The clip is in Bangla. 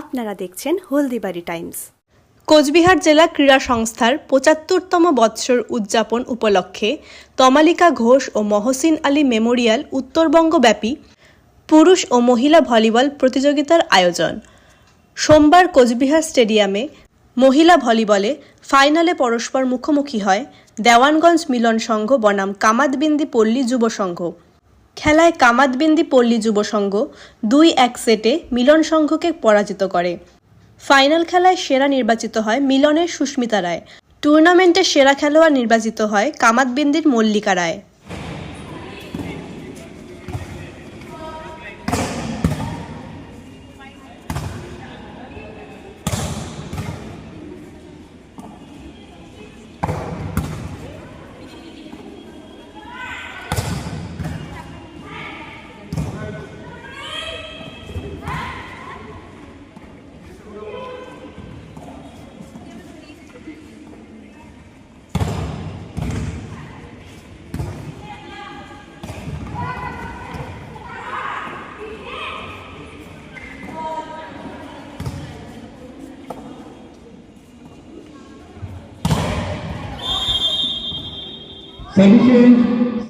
আপনারা দেখছেন হলদিবাড়ি টাইমস। কোচবিহার জেলা ক্রীড়া সংস্থার পঁচাত্তরতম বৎসর উদযাপন উপলক্ষে তমালিকা ঘোষ ও মহসিন আলী মেমোরিয়াল উত্তরবঙ্গব্যাপী পুরুষ ও মহিলা ভলিবল প্রতিযোগিতার আয়োজন। সোমবার কোচবিহার স্টেডিয়ামে মহিলা ভলিবলে ফাইনালে পরস্পর মুখোমুখি হয় দেওয়ানগঞ্জ মিলন সংঘ বনাম কামাদবিন্দি পল্লী যুব সংঘ। খেলায় কামাতবিন্দি পল্লী যুব সংঘ দুই এক সেটে মিলন সংঘকে পরাজিত করে। ফাইনাল খেলায় সেরা নির্বাচিত হয় মিলনের সুস্মিতা রায়। টুর্নামেন্টে সেরা খেলোয়াড় নির্বাচিত হয় কামাতবিন্দির মল্লিকা রায়। Sedition